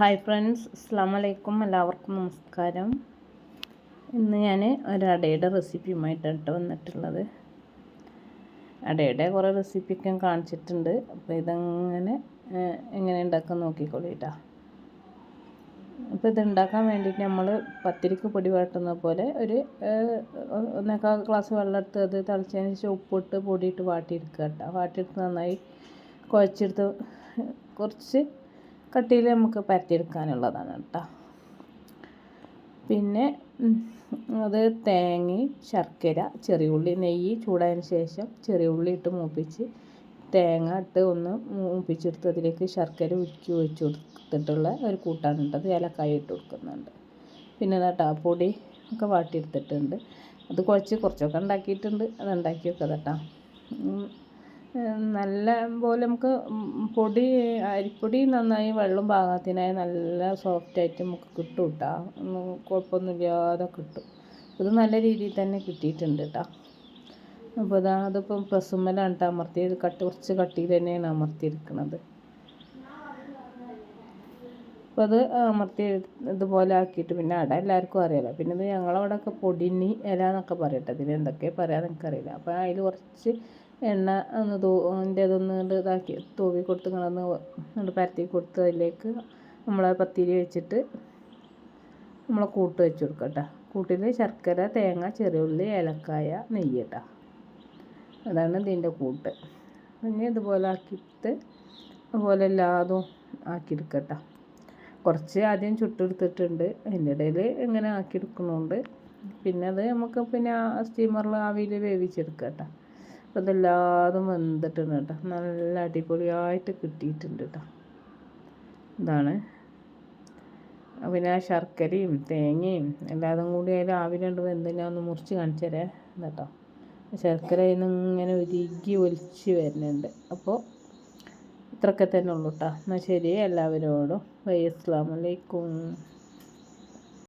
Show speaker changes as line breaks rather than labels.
Hi friends അസ്സാം വലൈക്കും എല്ലാവർക്കും നമസ്കാരം. ഇന്ന് ഞാൻ ഒരു അടയുടെ റെസിപ്പിയുമായിട്ടാണ് വന്നിട്ടുള്ളത്. അടയുടെ കുറേ റെസിപ്പിയൊക്കെ കാണിച്ചിട്ടുണ്ട്. അപ്പോൾ ഇതങ്ങനെ എങ്ങനെ ഉണ്ടാക്കാൻ നോക്കിക്കോളിട്ടാ. അപ്പോൾ ഇത് ഉണ്ടാക്കാൻ വേണ്ടിയിട്ട് നമ്മൾ പത്തിരിക്ക് പൊടി വാട്ടുന്ന പോലെ ഒരു ഒന്നേക്കാൾ ഗ്ലാസ് വെള്ളം എടുത്ത് അത് തിളച്ചതിന് ശേഷം ഉപ്പിട്ട് പൊടിയിട്ട് വാട്ടിയെടുക്കുക കേട്ടോ. വാട്ടിയെടുത്ത് നന്നായി കുഴച്ചെടുത്ത് കുറച്ച് കട്ടിയിൽ നമുക്ക് പരത്തിയെടുക്കാനുള്ളതാണ് കേട്ടോ. പിന്നെ അത് തേങ്ങ ശർക്കര ചെറിയ ഉള്ളി നെയ്യ് ചൂടായതിന് ശേഷം ചെറിയ ഉള്ളി ഇട്ട് മൂപ്പിച്ച് തേങ്ങ ഇട്ട് ഒന്ന് മൂപ്പിച്ചെടുത്ത് അതിലേക്ക് ശർക്കര ഉരുക്കി ഒഴിച്ച് കൊടുത്തിട്ടുള്ള ഒരു കൂട്ടാനുണ്ട് അത് ഏലക്കായ ഇട്ട് കൊടുക്കുന്നുണ്ട്. പിന്നെ നട്ടാ പൊടി ഒക്കെ വാട്ടിയെടുത്തിട്ടുണ്ട്. അത് കുഴച്ച് കുറച്ചൊക്കെ ഉണ്ടാക്കിയിട്ടുണ്ട്. അത് ഉണ്ടാക്കി വെക്കാം കേട്ടോ നല്ല പോലെ നമുക്ക് പൊടി അരിപ്പൊടി നന്നായി വെള്ളം പാകത്തിനായി നല്ല സോഫ്റ്റായിട്ട് നമുക്ക് കിട്ടും കേട്ടോ കുഴപ്പമൊന്നുമില്ലാതെ കിട്ടും. ഇത് നല്ല രീതിയിൽ തന്നെ കിട്ടിയിട്ടുണ്ട് കേട്ടോ അപ്പോൾ ഇതാ അതിപ്പം പ്രസുമ്മലാണ് കേട്ടോ അമർത്തിയത്. കട്ട് കുറച്ച് കട്ടിയിൽ തന്നെയാണ് അമർത്തിയിരിക്കുന്നത് അപ്പോൾ അത് അമർത്തി ഇതുപോലെ ആക്കിയിട്ട് പിന്നെ അട എല്ലാവർക്കും അറിയാലോ. പിന്നെ ഇത് ഞങ്ങളവിടെയൊക്കെ പൊടിനി ഇല എന്നൊക്കെ പറയട്ടെ. ഇതിന് എന്തൊക്കെ പറയാൻ എനിക്കറിയില്ല. അപ്പോൾ അതിൽ കുറച്ച് എണ്ണ ഒന്ന് തൂ അതൊന്ന് ഇതാക്കി തൂവി കൊടുത്ത് ഇങ്ങളൊന്ന് ഒന്ന് പരത്തി കൊടുത്ത് അതിലേക്ക് നമ്മൾ പത്തിരി വെച്ചിട്ട് നമ്മൾ കൂട്ട് വെച്ച് കൊടുക്കുക കേട്ടോ കൂട്ടിൽ ശർക്കര തേങ്ങ ചെറിയുള്ളി ഏലക്കായ നെയ്യ് കേട്ടോ അതാണ് ഇതിന്റെ കൂട്ട്. പിന്നെ ഇതുപോലെ ആക്കിയിട്ട് അതുപോലെ എല്ലാതും ആക്കിയെടുക്കട്ടോ കുറച്ച് ആദ്യം ചുട്ടെടുത്തിട്ടുണ്ട് അതിന്റെ ഇടയിൽ ഇങ്ങനെ ആക്കിയെടുക്കുന്നുണ്ട് പിന്നെ അത് നമുക്ക് പിന്നെ സ്റ്റീമറിൽ ആവിയിൽ വേവിച്ചെടുക്കാം കേട്ടോ അപ്പോൾ ഇതെല്ലാതും വെന്തിട്ടുണ്ട് കേട്ടോ. നല്ല അടിപൊളിയായിട്ട് കിട്ടിയിട്ടുണ്ട് കേട്ടോ. ഇതാണ്. പിന്നെ ശർക്കരയും തേങ്ങയും എല്ലാതും കൂടി അതിൽ ആവിലുണ്ട് വെന്ത് ഞാൻ ഒന്ന് മുറിച്ച് കാണിച്ചു തരാം കേട്ടോ. ശർക്കര ഇങ്ങനെ ഒരുക്കി ഒലിച്ച് വരുന്നുണ്ട്. അപ്പോൾ ഇത്രയൊക്കെ തന്നെ ഉള്ളൂ കേട്ടോ. എന്നാൽ ശരി എല്ലാവരോടും വൈ അസ്സാം വലൈക്കും